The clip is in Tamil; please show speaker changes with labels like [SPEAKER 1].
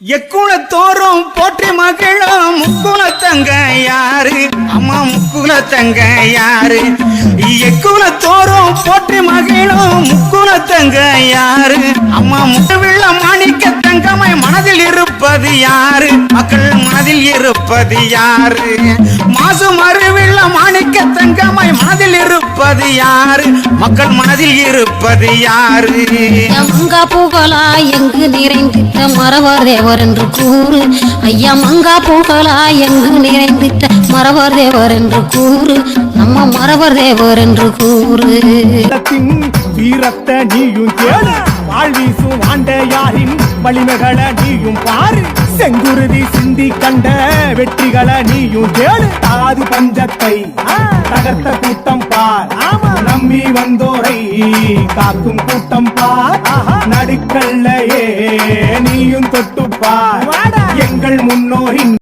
[SPEAKER 1] எக்குளத்தோறும் போற்றி மகிழும் முக்குலத்தங்க யாரு? அம்மா முக்குலத்தங்க யாரு? எக்குளத்தோறும் போற்றி மகிழும் முக்குலத்தங்க யாரு? அம்மா முழுவிள்ள மாணிக்க தங்கமாய் மனதில் இருப்பது யாரு? மக்கள் மனதில் இருப்பது யாரு? மாசு மறுவிள்ள மாணி இருப்பது யாரு? மக்கள் மனதில் இருப்பது யாரு?
[SPEAKER 2] மங்கா பூகலா எங்கு நிறைந்திட்ட மரவர் தேவர் என்று கூறு. ஐயா மங்கா பூகலா எங்கு நிறைந்திட்ட மரவர் தேவர் என்று கூறு. நம்ம மரவர் தேவர் என்று கூறு.
[SPEAKER 3] வீரத்தை நீயும் கேளு வாழ்வீசும் ஆண்டையாரின் வலிமைகளை நீயும் பாரு. செங்குருதி சிந்தி கண்ட வெற்றிகளை நீயும் கேளு. தாது பஞ்சத்தை தகர்த்த கூட்டம் பார். நம்பி வந்தோரை காக்கும் கூட்டம் பார். நடுக்கல்லையே நீயும் தொட்டு பார். எங்கள் முன்னோரின்